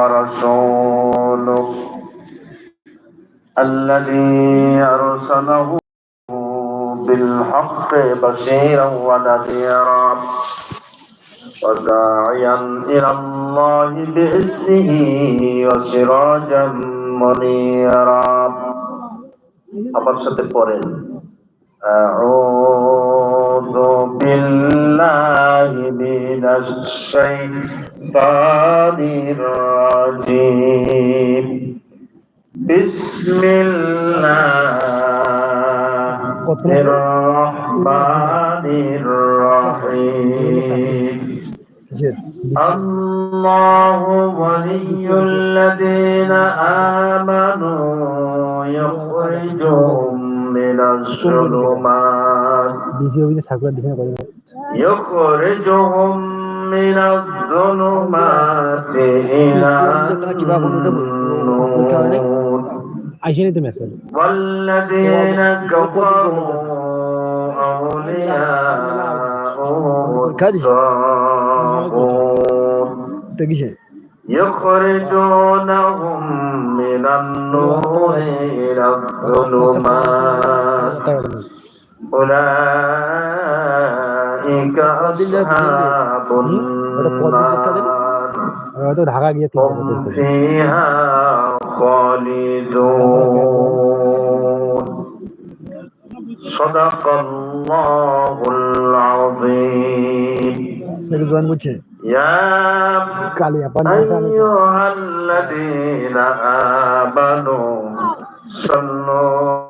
ورسوله الذي أرسله بالحق بشيرا ونذيرا وداعيا إلى الله بإذنه وسراجا منيرا. أمر شد أعوذ بالله من الشيطان الرجيم. بسم الله الرحمن الرحيم. الله ولي الذين آمنوا يخرجهم من الظلمات. DC অফিসে circular দেখে কদিন يخرجهم من الظلمات إلى النور আইসেনি তো মেসেজ والذين كفروا أولياءهم الطاغوت এটা কিসে يخرجونهم من النور إلى الظلمات أولئك أصحاب النار هم فيها خالدون صدق الله العظيم يا أيها الذين آمنوا صلوا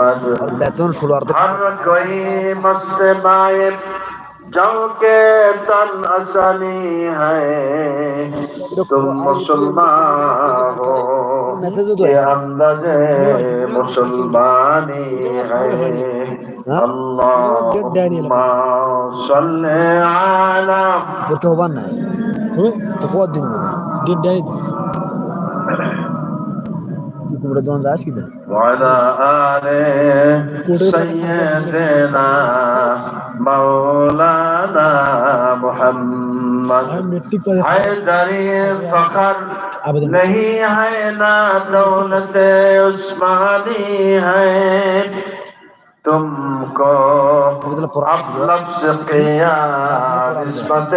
اور بیتون شلوار تو ہر کوئی مست مائب جو کے تن اسانی ہے تم مسلمان ہو یہ انداز مسلمانی ہے اللہم صلی علی برکہ ہو باننا ہے تو قوت دینی مدہ ڈیڈ ڈیڈ رضوان راشد ہے وعلى آل سيدنا مولانا محمد حیدری فخر نہیں ہے نا دولت عثمانی ہے تم کو اب لفظ قیا نسبت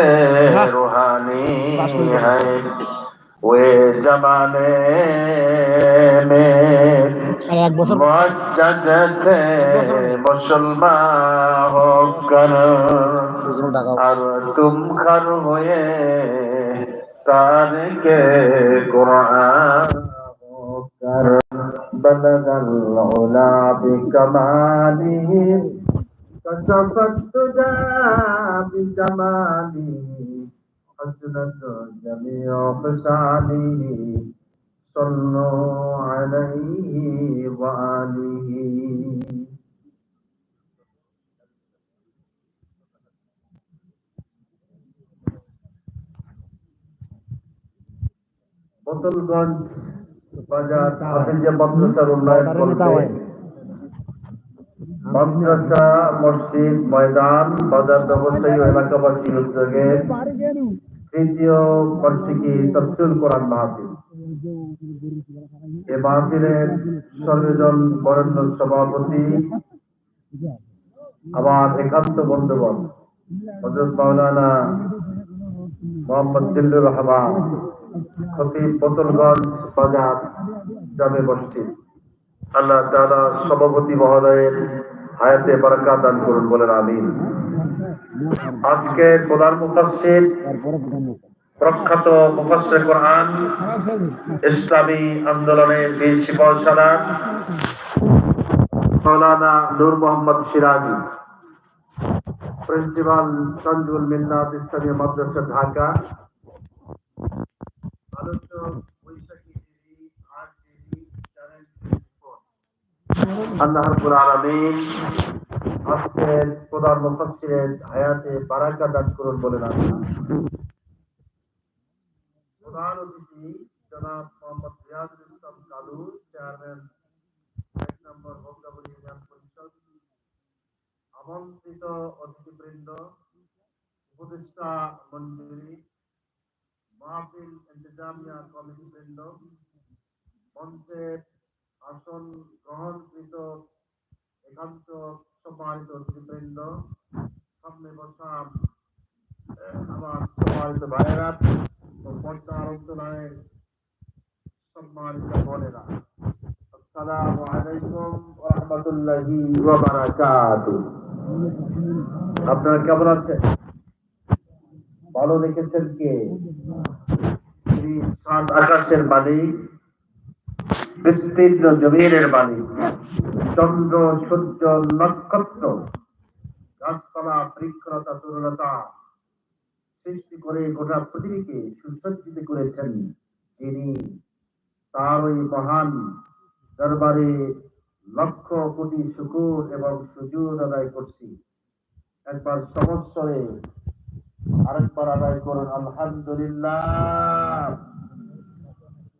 روحانی ہے ওয়ে মুসলমান আর তুম খার হয়ে তারকে কোরআন হোকর بلغ العلا بكماله كشف حسنت جميع خصاله صلوا عليه وآله বোতলগঞ্জ বাজার আপনি যে মাদ্রাসার উন্নয়ন করবে মাদ্রাসা মসজিদ ময়দান বাজার ব্যবসায়ী ও এলাকাবাসীর উদ্যোগে তৃতীয় তফসিল কোরআন মাহফিল। এ মাহফিলের সর্বজন বরেণ্য সভাপতি, আমার একান্ত বন্ধুগণ হজরত মাওলানা মোহাম্মদ জিল্লুর রহমান, খতিব বোতলগঞ্জ বাজার জামে মসজিদ। আল্লাহ তাআলা সভাপতি মহোদয়ের হায়াতে বারাকাত দান করুন বলেন, আমিন। আজকে প্রধান মুফাসসির প্রখ্যাত মুফাসসির কোরআন ইসলামী আন্দোলনের বীর সিপাহসালা মৌলানা নূর মোহাম্মদ সিরাজি প্রিন্সিপাল সঞ্জুল মিন্নাত ইসলামী মাদ্রাসা ঢাকা আল্লাহ রাব্বুল আলামিন আজকের প্রধান মুফাসসিরের হায়াতে বারাকা দান করুন বলে আল্লাহ প্রধান অতিথি জনাব মোহাম্মদ রিয়াজুল ইসলাম কালু চেয়ারম্যান এক নম্বর ভোগদাবলী ইউনিয়ন পরিষদ আমন্ত্রিত অতিথিবৃন্দ উপদেষ্টা মঞ্জুরি মাহফিল ইন্তজামিয়া কমিটি বৃন্দ মঞ্চে আসন গ্রহণকৃত একান্ত সম্মানিত অতিথিবৃন্দ সামনে বসা আহ, আমার সম্মানিত ভাইয়েরা অন্তরায়ের সম্মানিত আসসালামু আলাইকুম ওয়া বারাকাতুহু। আপনারা কেমন আছেন? ভালো রেখেছেন কে? সাত আকাশের মালিক বিস্তীর্ণ জমিনের মালিক চন্দ্র, সূর্য, নক্ষত্র, গাছপালা, বৃক্ষলতা তরুলতা সৃষ্টি করে গোটা পৃথিবীকে সুসজ্জিত করেছেন যিনি তার ওই মহান দরবারে লক্ষ কোটি শুকুর এবং সুজুদ আদায় করছি একবার সমস্যরে আরেকবার আদায় করুন আলহামদুলিল্লাহ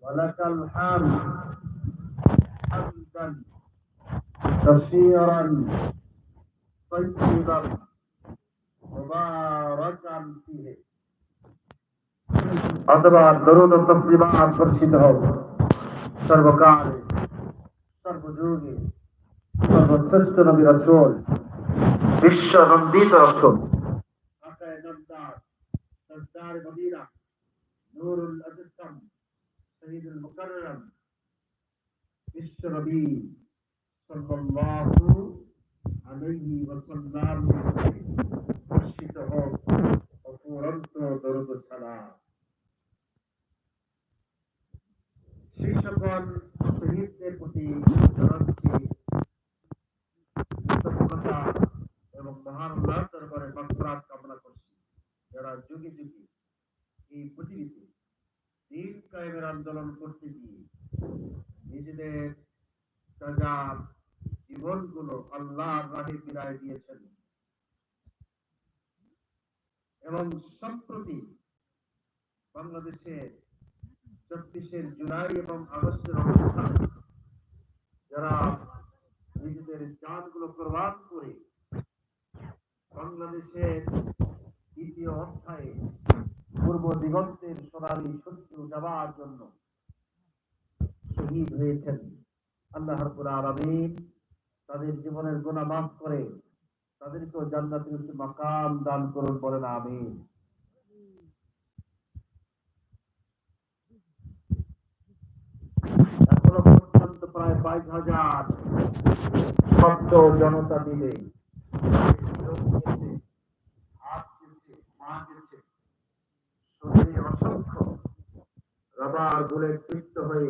ওয়ালাকাল হামদ হামদান كثيرا طيبا مباركا فيه অথবা দরুদ ও তসলিমাত বর্ষিত হোক। সর্বকালে, সর্বযুগে, সর্বশ্রেষ্ঠ নবী রসুল বিশ্ব নন্দিত রসুল সরদার মদিনা, নূরুল আজসম, শহীদুল মুকাররম বিশ্ব নবী সাল্লাল্লাহু আলাইহি ওয়াসাল্লাম। দরুদ সালাম সেই সকল শহীদদের প্রতি কৃতজ্ঞতা এবং মহান আল্লাহ দরবারে মাগফিরাত কামনা করছি যারা যুগে যুগে এই পৃথিবীতে দিন কায়েমের আন্দোলন করতে গিয়ে নিজেদের সাজা জীবনগুলো আল্লাহর রাহে বিদায় দিয়েছেন এবং সম্প্রতি বাংলাদেশের চব্বিশের জুলাই এবং আগস্টের অবস্থানে, যারা নিজেদের জানগুলো কোরবান করে বাংলাদেশের দ্বিতীয় অধ্যায়ে পূর্ব দিগন্তের সোনালী সূর্য যাওয়ার জন্য শহীদ হয়েছেন। আল্লাহ রাব্বুল আলামিন তাদের জীবনের গুনাহ মাফ করে তাদেরকেও জান্নাতের উচ্চ মাকাম দান করুন, বলেন পর্যন্ত প্রায় বাইশ হাজার শব্দ জনতা গুলে তৃপ্ত হয়ে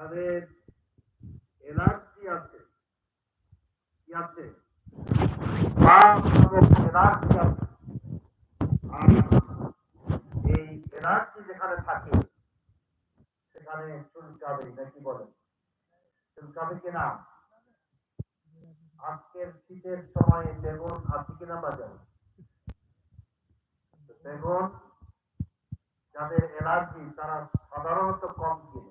যাদের এলার্জি আছে, কি আছে? এই এলার্জি যেখানে থাকে, সেখানে চুলকাবে নাকি বলেন চুলকাবে কিনা আজকের শীতের সময় বেগুন আছে কিনা বাজারে? বেগুন, যাদের এলার্জি তারা সাধারণত কম কিনে।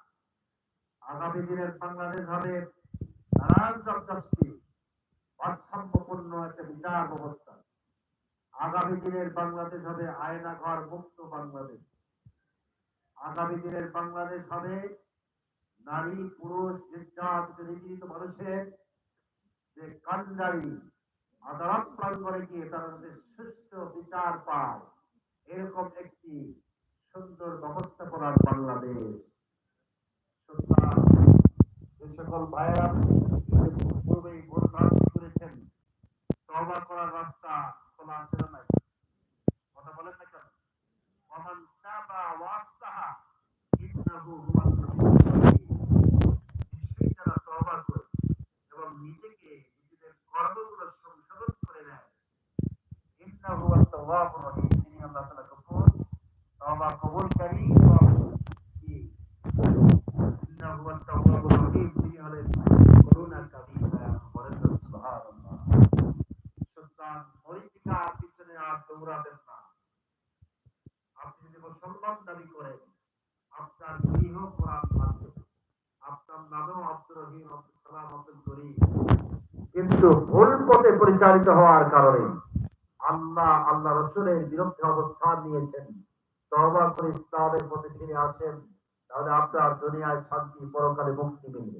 আগামী দিনের বাংলাদেশ হবে জাস্টিস ভারসাম্যপূর্ণ একটা বিচার ব্যবস্থা আগামী দিনের বাংলাদেশ হবে আয়না ঘর মুক্ত বাংলাদেশ। আগামী দিনের বাংলাদেশ হবে নারী, পুরুষ, নির্যাতিত, নিপীড়িত মানুষের যে কান্ডারি, আদালত প্রাঙ্গণে গিয়ে তারা সুষ্ঠু বিচার পায়, এরকম একটি সুন্দর ব্যবস্থাপনার বাংলাদেশ। করেছেন করার রাস্তা খোলা আছে নাই? কথা বলেন না কেন? পরিচালিত হওয়ার কারণে আল্লাহ আল্লাহ রসুলের বিরুদ্ধে অবস্থান নিয়েছেন তহবা করে ইসলামের পথে ফিরে আসেন তাহলে আপনার দুনিয়ায় শান্তি পরকালে মুক্তি মিলবে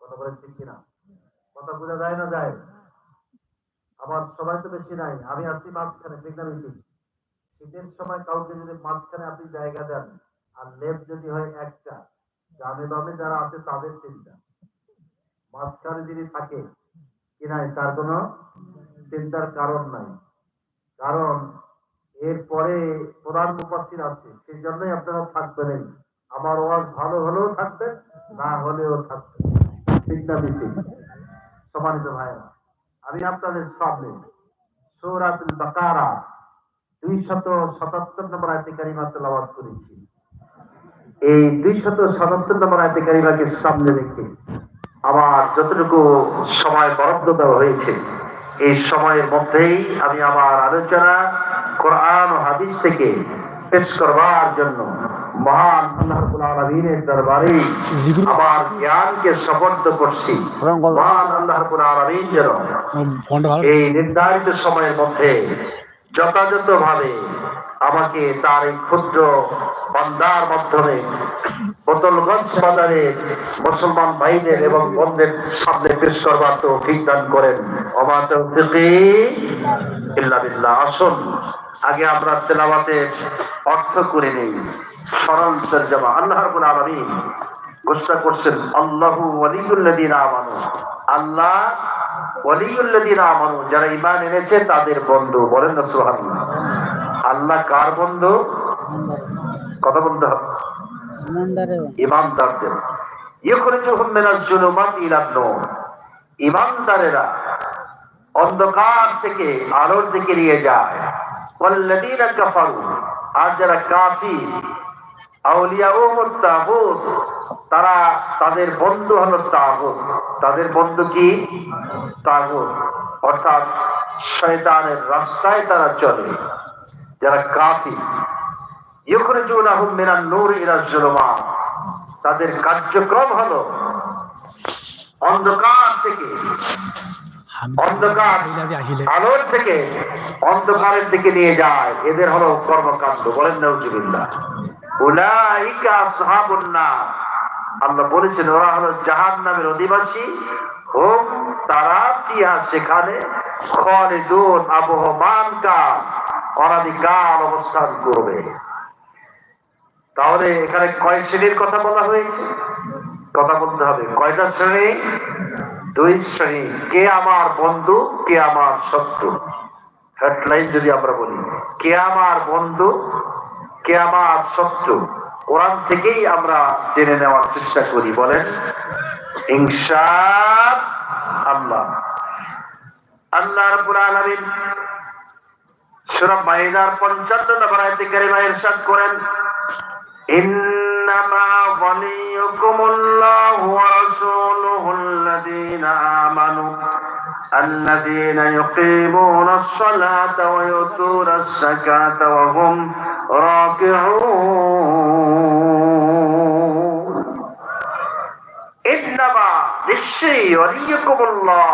কথা বলেন ঠিক কিনা কথা বোঝা যায় না যায় আমার সবাই তো বেশি নাই আমি আছি মাঝখানে সিগন্যালিটি শীতের সময় কাউকে যদি মাঝখানে আপনি জায়গা দেন আর লেপ যদি হয় একটা ডানে বামে যারা আছে তাদের চিন্তা মাঝখানে যদি থাকে কি নাই? তার কোনো চিন্তার কারণ নাই। কারণ এরপরে প্রধান মুপাসির আছে সেই জন্যই আপনারা থাকবেন আমার ওয়াজ ভালো হলেও থাকবেন না হলেও থাকবেন চিন্তা বেশি সম্মানিত আমি আপনাদের সামনে সৌরাতুল বাকারা দুই শত সাতাত্তর নম্বর আয়তে কারিমা তেলাওয়াত করেছি। এই দুই শত সাতাত্তর নম্বর আয়তে কারিমাকে সামনে রেখে আমার যতটুকু সময় বরাদ্দ দেওয়া হয়েছে এই সময়ের মধ্যেই আমি আমার আলোচনা কোরআন ও হাদিস থেকে পেশ করবার জন্য মহান আল্লাহ রাব্বুল আলামিনের দরবারে আমার জ্ঞানকে সবর্দ করছি। মহান আল্লাহ রাব্বুল যেন এই নির্ধারিত সময়ের মধ্যে যথাযথভাবে আমাকে তার এই ক্ষুদ্র বান্দার মাধ্যমে বোতলগঞ্জ বাজারে মুসলমান ভাইদের এবং বন্ধের সামনে পেশ করবার তো দান করেন। আসুন, আগে আমরা তেলাওয়াতে অর্থ করে নেই। সরল তর্জমা। আল্লাহ রাব্বুল আলামিন ঘোষণা করছেন, আল্লাহু ওয়ালিউল্লাযিনা আমানু। আল্লাহ ওয়ালিউল্লাযিনা আমানু, যারা ঈমান এনেছে তাদের বন্ধু। বলেন না সুবহানাল্লাহ। আল্লাহ কার বন্ধু? কথা বলতে হবে। ইমানদারদের। ইমানদারেরা অন্ধকার থেকে আলোর দিকে নিয়ে যায়। আর যারা কাফির আউলিয়া ও তাগুত তারা তাদের বন্ধু হলো তাগুত। তাদের বন্ধু কি? তাগুত। অর্থাৎ শয়তানের রাস্তায় তারা চলে। যারা কাফি ইউখরিজুনাহুম মিনান নূর ইলা যুলুমাত তাদের কার্যক্রম হলো অন্ধকার থেকে অন্ধকার আলোর থেকে অন্ধকারের দিকে নিয়ে যায়। এদের হলো কর্মকাণ্ড বলেন নজরুল্লাহ উলাইকা আসহাবুন নার। আল্লাহ বলেছেন ওরা হলো জাহান্নামের অধিবাসী। হোম তারা ফিহা সেখানে খালিদুন আবহমান কাল অনাদিকাল অবস্থান করবে। তাহলে এখানে কয় শ্রেণির কথা বলা হয়েছে? কথা বলতে হবে। কয়টা শ্রেণি? দুই শ্রেণি। কে আমার বন্ধু, কে আমার শত্রু? হেডলাইন যদি আমরা বলি, কে আমার বন্ধু, কে আমার শত্রু? কোরআন থেকেই আমরা জেনে নেওয়ার চেষ্টা করি, বলেন ইনশা আল্লাহ আল্লাহ সূরা মাইদার 55 নম্বর আয়াতে কারিমা ইরশাদ করেন إنما وليكم الله ورسوله الذين آمنوا الذين يقيمون الصلاة ويؤتون الزكاة وهم راكعون ইন্নামা নিশ্চয়ই অলিয়কুমুল্লাহ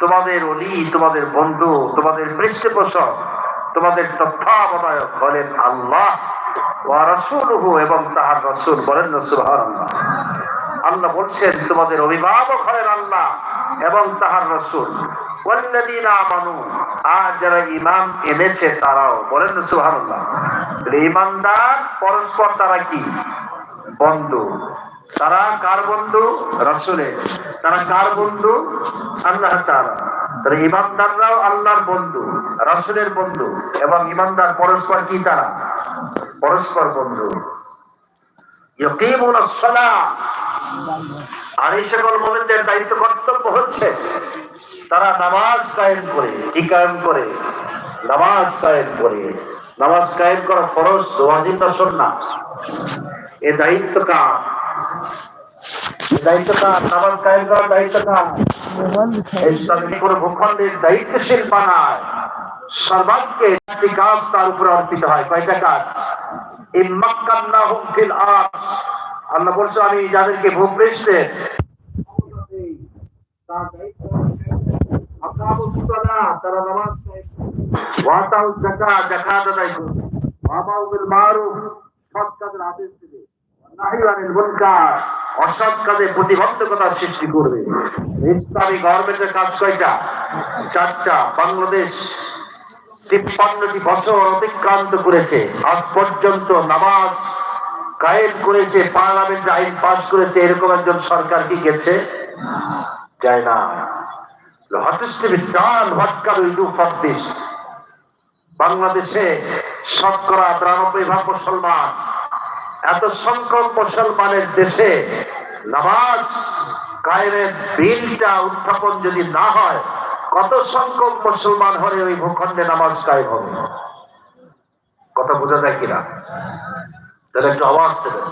তোমাদের অলি তোমাদের বন্ধু তোমাদের পৃষ্ঠপোষক তোমাদের তত্ত্বাবধায়ক হলেন আল্লাহ এবং তাহার রাসূল বলেন সুবহানাল্লাহ। আল্লাহ বলছেন, তোমাদের অভিভাবক হলেন আল্লাহ এবং তাহার রাসূল। আর যারা এনেছে তারাও। বলেন পরস্পর তারা কি? বন্ধু। তারা কার বন্ধু? রসুলের। তারা কার বন্ধু? আল্লাহ তাআলা। তারা ইমানদাররাও আল্লাহর বন্ধু, রসুলের বন্ধু এবং ইমানদার পরস্পর কি তারা? পরস্পর বন্ধু। আর এই সকল মোমেনদের দায়িত্ব কর্তব্য হচ্ছে তারা নামাজ কায়েম করে। কি কায়েম করে? নামাজ কায়েম করে। নামাজ কায়েম করা ফরজ, ওয়াজিব না, সুন্নাহ। এ দায়িত্ব কার? এ দায়িত্ব কার নামাজ কায়েম করার দায়িত্ব কার এই স্বাধীন করে ভূখণ্ডের দায়িত্বশীল বানায়। সর্বাঙ্গে একটি কাজ তার উপরে অর্পিত হয়। কয়টা কাজ এই মাক্কান্নাহুম ফিল আরদ আল্লাহ বলছে, আমি যাদেরকে ভূপৃষ্ঠে তারা নামাজ ওয়াতাউ যাকাত যাকাত আদায় করবে ওয়ামাউ বিল মারুফ, সৎ কাজের আদেশ অসৎ কাজে প্রতিবন্ধকতা সৃষ্টি করবে। ইসলামী গভর্নমেন্টের কাজ কয়টা? চারটা। বাংলাদেশ তিপ্পান্নটি বছর অতিক্রান্ত করেছে। আজ পর্যন্ত নামাজ কায়েম করেছে, পার্লামেন্ট আইন পাস করেছে, এরকম একজন সরকার কি গেছে? যায় না। বাংলাদেশে শতকরা বিরানব্বই ভাগ মুসলমান। এত সংখ্যক মুসলমানের দেশে নামাজ কায়েমের বিলটা উত্থাপন যদি না হয়, কত সংখ্যক মুসলমান হলে ওই ভূখণ্ডে নামাজ কায়েম হবে? কথা বোঝা যায় কিনা? তাহলে একটু আওয়াজ দেবেন।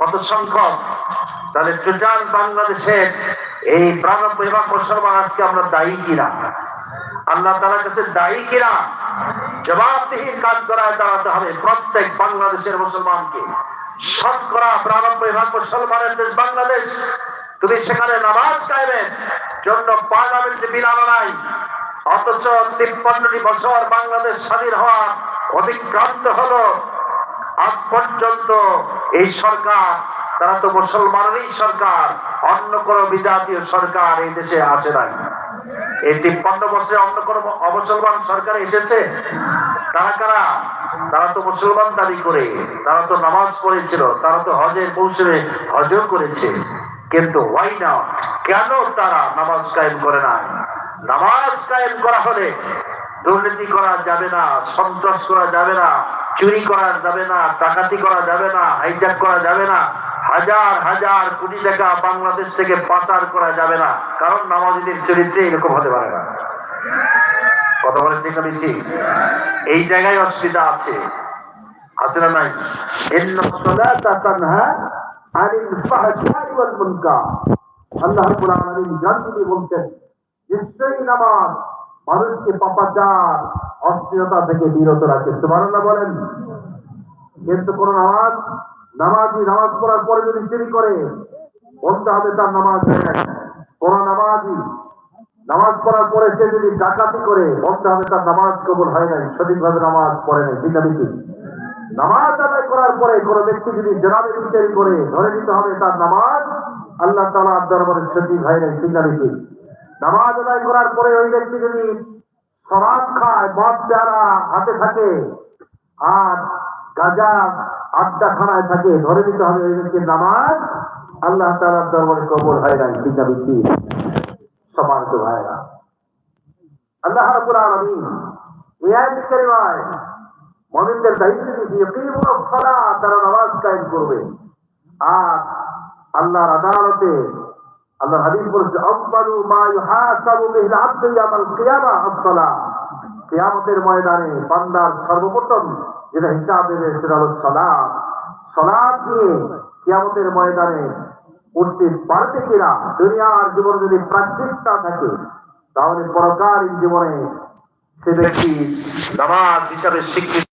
কত সংখ্যক তাহলে টোটাল বাংলাদেশের এই ভাগ মুসলমান আজকে আমরা দায়ী কিনা? আল্লাহ তালার কাছে দায়ী কিনা? জবাবদিহির কাজ করায় দাঁড়াতে হবে প্রত্যেক বাংলাদেশের মুসলমানকে। শতকরা বিরানব্বই ভাগ মুসলমানের দেশ বাংলাদেশ। তুমি সেখানে নামাজ কায়েমের জন্য পার্লামেন্টে বিল নাই অথচ তিপ্পান্নটি বছর বাংলাদেশ স্বাধীন হওয়ার অতিক্রান্ত হলো। আজ পর্যন্ত এই সরকার তারা তো মুসলমানেরই সরকার, অন্য কোন বিজাতীয় সরকার এই দেশে আসে নাই। এই তিপ্পান্ন বছরে অন্য কোন অমুসলমান সরকার এসেছে? তারা কারা? তারা তো মুসলমান দাবি করে, তারা তো নামাজ পড়েছিল, তারা তো হজের মৌসুমে হজও করেছে। কিন্তু ওয়াই না কেন তারা নামাজ কায়েম করে না নামাজ কায়েম করা হলে দুর্নীতি করা যাবে না, সন্ত্রাস করা যাবে না, চুরি করা যাবে না, ডাকাতি করা যাবে না, হাইজ্যাক করা যাবে না, হাজার হাজার কোটি টাকা বাংলাদেশ থেকে পাচার করা যাবে না। কারণ নামাজিদের চরিত্রে এরকম হতে পারে না। কথা বলে ঠিক আমি এই জায়গায় অসুবিধা আছে। আছে না নাই? আল্লাহ দিয়ে নিশ্চয়ই নামাজ মানুষকে পাপাচার অশ্লীলতা থেকে বিরত রাখে। সুবহানাল্লাহ বলেন। কিন্তু কোন নামাজ, নামাজি নামাজ পড়ার পরে যদি চুরি করে, বলতে হবে তার নামাজ কোন নামাজি নামাজ পড়ার পরে সে যদি ডাকাতি করে, বলতে হবে তার নামাজ কবুল হয় নাই, সঠিকভাবে নামাজ পড়ে নাই, ঠিক আছে নামাজ আদায় করার পরে কোন ব্যক্তি যদি জনাবে বিচারি করে, ধরে নিতে হবে তার নামাজ আল্লাহ তালা দরবারে সঠিক হয় নাই, ঠিক আছে নামাজ আদায় করার পরে ওই ব্যক্তি যদি শরাব খায়, মদ চারা হাতে থাকে, আর গাজা আড্ডা খানায় থাকে, ধরে নিতে হবে ওই ব্যক্তির নামাজ, আল্লাহ তালার দরবারে কবর হয় নাই ঠিক আছে সম্মানিত ভাইরা আল্লাহ রাব্বুল আলামিন এই আয়াত কারিমায় মুমিনদের দায়িত্ব দিয়েছে ইয়াকিমুস সালাত, তারা নামাজ কায়েম করবে। আর আল্লাহর আদালতে আল্লাহ হাদিস বলেছে আফদালু মা ইউহাসাবু বিহিল আবদু ইয়াউমাল কিয়ামা আস-সালাত কিয়ামতের ময়দানে বান্দার সর্বপ্রথম যেটা হিসাব দেবে সেটা হলো সালাত। সালাত দিয়ে কিয়ামতের ময়দানে উঠতে পারবে কিনা, দুনিয়ার জীবনে যদি প্র্যাকটিস না থাকে, তাহলে পরকালীন জীবনে সে ব্যক্তি নামাজ হিসাবে স্বীকৃত